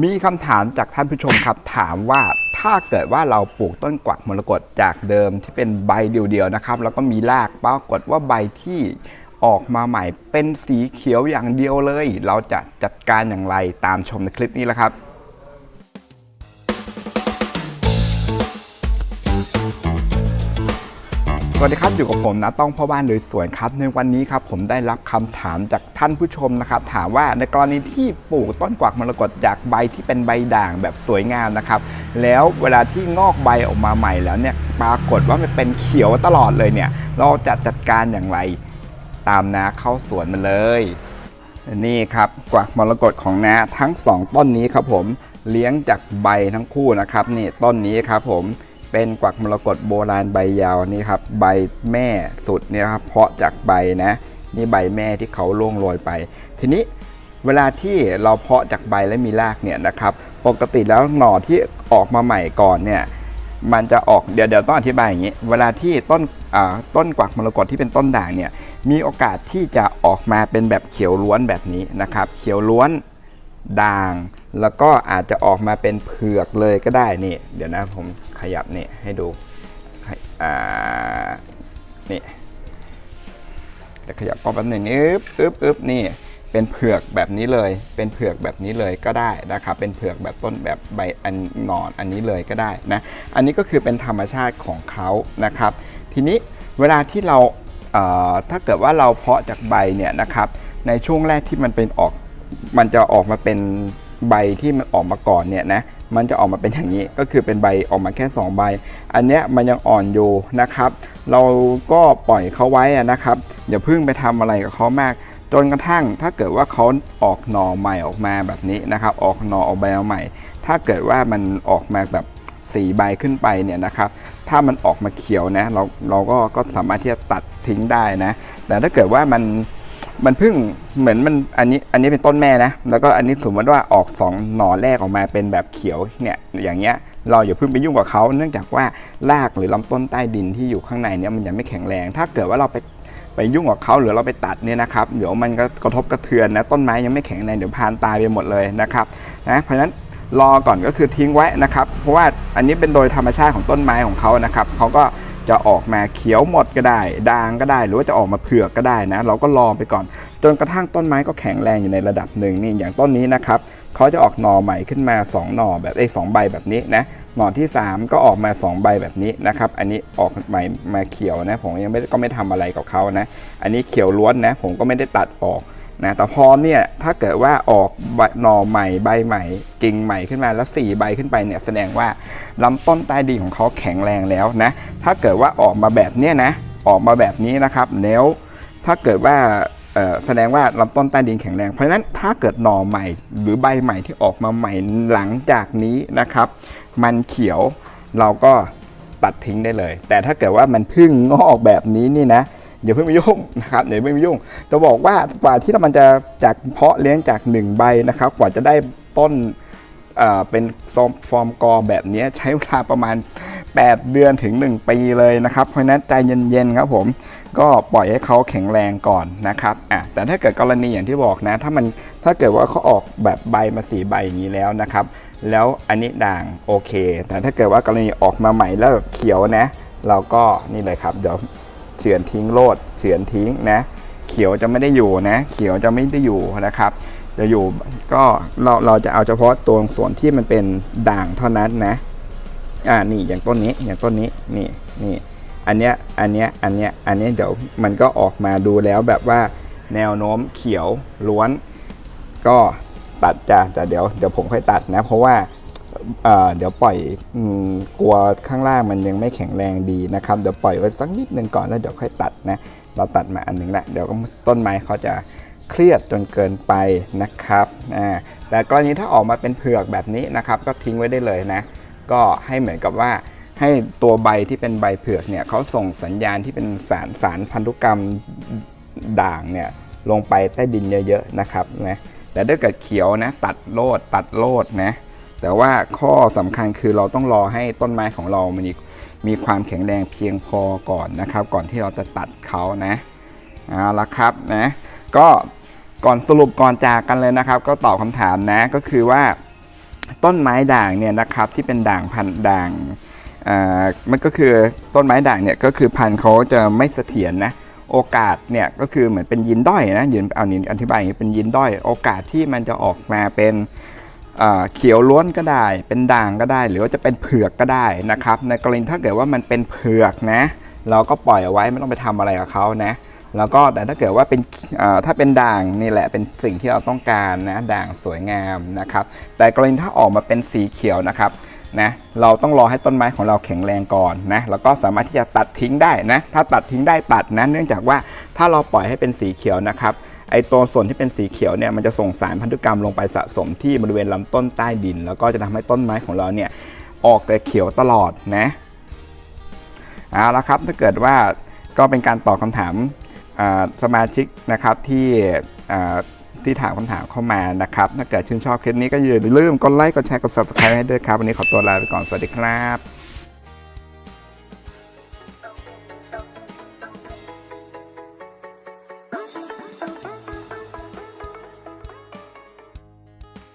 มีคำถามจากท่านผู้ชมครับ ถามว่าถ้าเกิดว่าเราปลูกต้นกวักมรกตจากเดิมที่เป็นใบเดียวๆนะครับ แล้วก็มีรากปรากฏว่าใบที่ออกมาใหม่เป็นสีเขียวอย่างเดียวเลย เราจะจัดการอย่างไรตามชมในคลิปนี้แหละครับ วัสดีครับอยู่กับผมนะต้องพ่อบ้านโดยสวนครับ ในวันนี้ครับผมได้รับคำถามจากท่านผู้ชมนะครับ ถามว่าในกรณีที่ปลูกต้นกวักมรกตจากใบที่เป็นใบด่างแบบสวยงามนะครับ แล้วเวลาที่งอกใบออกมาใหม่แล้วเนี่ยปรากฏว่ามันเป็นเขียวตลอดเลยเนี่ย เราจะจัดการอย่างไรตามนาเข้าสวนมาเลยนี่ครับกวักมรกตของน้าทั้งสองต้นนี้ครับผมเลี้ยงจากใบทั้งคู่นะครับนี่ต้นนี้ครับผม เป็นกวักมรกตโบราณใบยาวนี่ครับใบแม่สุดเนี่ยครับเพาะจากใบนะนี่ใบแม่ที่เขาล่วงโรยไป ทีนี้เวลาที่เราเพาะจากใบและมีรากเนี่ยนะครับปกติแล้วหน่อที่ออกมาใหม่ก่อนเนี่ยมันจะออกเดี๋ยวเดี๋ยวต้องอธิบายอย่างนี้ เวลาที่ต้นอ่าต้นกวักมรกตที่เป็นต้นด่างเนี่ยมีโอกาสที่จะออกมาเป็นแบบเขียวล้วนแบบนี้นะครับ เขียวล้วนด่าง แล้วก็อาจจะออกมาเป็นเผือกเลยก็ได้นี่ เดี๋ยวนะผมขยับนี่ให้ดูนี่เดี๋ยวขยับกล้องแป๊บหนึ่งอึ๊บอึ๊บอึ๊บนี่เป็นเผือกแบบนี้เลย เป็นเผือกแบบนี้เลยก็ได้นะครับ เป็นเผือกแบบต้นแบบใบอันหนอนอันนี้เลยก็ได้นะ อันนี้ก็คือเป็นธรรมชาติของเขานะครับ ทีนี้เวลาที่เราเถ้าเกิดว่าเราเพาะจากใบเนี่ยนะครับ ในช่วงแรกที่มันเป็นออก มันจะออกมาเป็น ใบที่มันออกมาก่อนเนี่ยนะมันจะออกมาเป็นอย่างนี้ก็คือเป็นใบออกมาแค่ 2 ใบ อันเนี้ยมันยังอ่อนอยู่นะครับ เราก็ปล่อยเขาไว้อะนะครับอย่าเพิ่งไปทำอะไรกับเขามาก จนกระทั่งถ้าเกิดว่าเขาออกหน่อใหม่ออกมาแบบนี้นะครับ ออกหน่อออกใบใหม่ ถ้าเกิดว่ามันออกมาแบบสีใบขึ้นไปเนี่ยนะครับ ถ้ามันออกมาเขียวนะเราเราก็ก็สามารถที่จะตัดทิ้งได้นะ แต่ถ้าเกิดว่ามัน มันเพิ่งเหมือนมันอันนี้อันนี้เป็นต้นแม่นะ แล้วก็อันนี้สมมติว่าออกสองหน่อแรกออกมาเป็นแบบเขียวเนี่ยอย่างเงี้ยเราอย่าเพิ่งไปยุ่งกับเขาเนื่องจากว่ารากหรือลำต้นใต้ดินที่อยู่ข้างในเนี่ยมันยังไม่แข็งแรง ถ้าเกิดว่าเราไปไปยุ่งกับเขาหรือเราไปตัดเนี่ยนะครับเดี๋ยวมันก็กระทบกระเทือนนะต้นไม้ยังไม่แข็งแรงเดี๋ยวพานตายไปหมดเลยนะครับนะเพราะฉะนั้นรอก่อนก็คือทิ้งไว้นะครับ เพราะว่าอันนี้เป็นโดยธรรมชาติของต้นไม้ของเขานะครับเขาก็ จะออกมาเขียวหมดก็ได้ด่างก็ได้ หรือว่าจะออกมาเผือกก็ได้นะ เราก็รอไปก่อน จนกระทั่งต้นไม้ก็แข็งแรงอยู่ในระดับหนึ่งนี่อย่างต้นนี้นะครับเขาจะออกหน่อใหม่ขึ้นมาสองหน่อแบบไอ้สองใบแบบนี้นะหน่อที่สามก็ออกมาสองใบแบบนี้นะครับ อันนี้ออกใหม่มาเขียวนะ ผมยังไม่ก็ไม่ทำอะไรกับเขานะ อันนี้เขียวล้วนนะ ผมก็ไม่ได้ตัดออก นะแต่พอเนี่ยถ้าเกิดว่าออกหน่อใหม่ใบใหม่ กิ่งใหม่ขึ้นมาแล้ว 4 ใบขึ้นไปเนี่ยแสดงว่าลำต้นใต้ดินของเขาแข็งแรงแล้วนะถ้าเกิดว่าออกมาแบบเนี้ยนะออกมาแบบนี้นะครับแล้วถ้าเกิดว่าแสดงว่าลำต้นใต้ดินแข็งแรง เพราะฉะนั้นถ้าเกิดหน่อใหม่ หรือใบใหม่ที่ออกมาใหม่หลังจากนี้นะครับ มันเขียวเราก็ตัดทิ้งได้เลย แต่ถ้าเกิดว่ามันพึ่งงอกแบบนี้นี่นะ อย่าเพิ่งไปยุ่งนะครับอย่าเพิ่งไปยุ่งจะบอกว่ากว่าที่มันจะจากเพาะเลี้ยงจากหนึ่งใบนะครับ กว่าจะได้ต้นเป็นฟอร์มฟอร์มกอแบบนี้ใช้เวลาประมาณ 8 เดือนถึง 1 ปีเลยนะครับ เพราะฉะนั้นใจเย็นๆครับผมก็ปล่อยให้เขาแข็งแรงก่อนนะครับอะแต่ถ้าเกิดกรณีอย่างที่บอกนะ ถ้ามันถ้าเกิดว่าเขาออกแบบใบมาสีใบอย่างนี้แล้วนะครับ แล้วอันนี้ด่างโอเค แต่ถ้าเกิดว่ากรณีออกมาใหม่แล้วแบบเขียวนะ เราก็นี่เลยครับเดี๋ยว เฉือนทิ้งโลดเฉือนทิ้งนะ เขียวจะไม่ได้อยู่นะ เขียวจะไม่ได้อยู่นะครับ จะอยู่ก็เราเราจะเอาเฉพาะตัวส่วนที่มันเป็นด่างเท่านั้นนะ อ่านี่อย่างต้นนี้อย่างต้นนี้นี่นี่อันเนี้ยอันเนี้ยอันเนี้ยอันเนี้ยเดี๋ยวมันก็ออกมาดูแล้วแบบว่าแนวโน้มเขียวล้วน ก็ตัดจ้ะแต่เดี๋ยวเดี๋ยวผมค่อยตัดนะ เพราะว่า เดี๋ยวปล่อยอกลัวข้างล่างมันยังไม่แข็งแรงดีนะครับ เดี๋ยวปล่อยไว้สักนิดหนึ่งก่อนแล้วเดี๋ยวค่อยตัดนะ เราตัดมาอันหนึ่งละเดี๋ยวก็ต้นไม้เขาจะเครียดจนเกินไปนะครับ แต่กรณีถ้าออกมาเป็นเผือกแบบนี้นะครับ ก็ทิ้งไว้ได้เลยนะ ก็ให้เหมือนกับว่าให้ตัวใบที่เป็นใบเผือกเนี่ยเขาส่งสัญญาณที่เป็นสารสารพันธุกรรมด่างเนี่ยลงไปใต้ดินเยอะๆนะครับนะ แต่ถ้าเกิดเขียวนะตัดโลดตัดโลดนะ แต่ว่าข้อสำคัญคือเราต้องรอให้ต้นไม้ของเรามันมีความแข็งแรงเพียงพอก่อนนะครับ ก่อนที่เราจะตัดเขานะเอาละครับนะก็ก่อนสรุปก่อนจากกันเลยนะครับ ก็ตอบคำถามนะก็คือว่าต้นไม้ด่างเนี่ยนะครับที่เป็นด่างพันด่างอ่ามันก็คือต้นไม้ด่างเนี่ยก็คือพันธุ์เขาจะไม่เสถียรนะโอกาสเนี่ยก็คือเหมือนเป็นยินด้อยนะยินเอานี้อธิบายอย่างนี้เป็นยินด้อย โอกาสที่มันจะออกมาเป็น เขียวล้วนก็ได้ เป็นด่างก็ได้ หรือว่าจะเป็นเผือกก็ได้นะครับ ในกรณีถ้าเกิดว่ามันเป็นเผือกนะ เราก็ปล่อยเอาไว้ไม่ต้องไปทำอะไรกับเขานะ แล้วก็แต่ถ้าเกิดว่าเป็นถ้าเป็นด่างนี่แหละเป็นสิ่งที่เราต้องการนะด่างสวยงามนะครับ แต่กรณีถ้าออกมาเป็นสีเขียวนะครับนะเราต้องรอให้ต้นไม้ของเราแข็งแรงก่อนนะแล้วก็สามารถที่จะตัดทิ้งได้นะถ้าตัดทิ้งได้ตัดนะเนื่องจากว่าถ้าเราปล่อยให้เป็นสีเขียวนะครับ ไอตัวส่วนที่เป็นสีเขียวเนี่ยมันจะส่งสารพันธุกรรมลงไปสะสมที่บริเวณลำต้นใต้ดิน แล้วก็จะทำให้ต้นไม้ของเราเนี่ยออกแต่เขียวตลอดนะเอาละครับถ้าเกิดว่าก็เป็นการตอบคำถามสมาชิกนะครับที่ที่ถามคำถามเข้ามานะครับ ถ้าเกิดชื่นชอบคลิปนี้ก็อย่าลืมกดไลค์กดแชร์กด subscribe ให้ด้วยครับ วันนี้ขอตัวลาไปก่อน สวัสดีครับ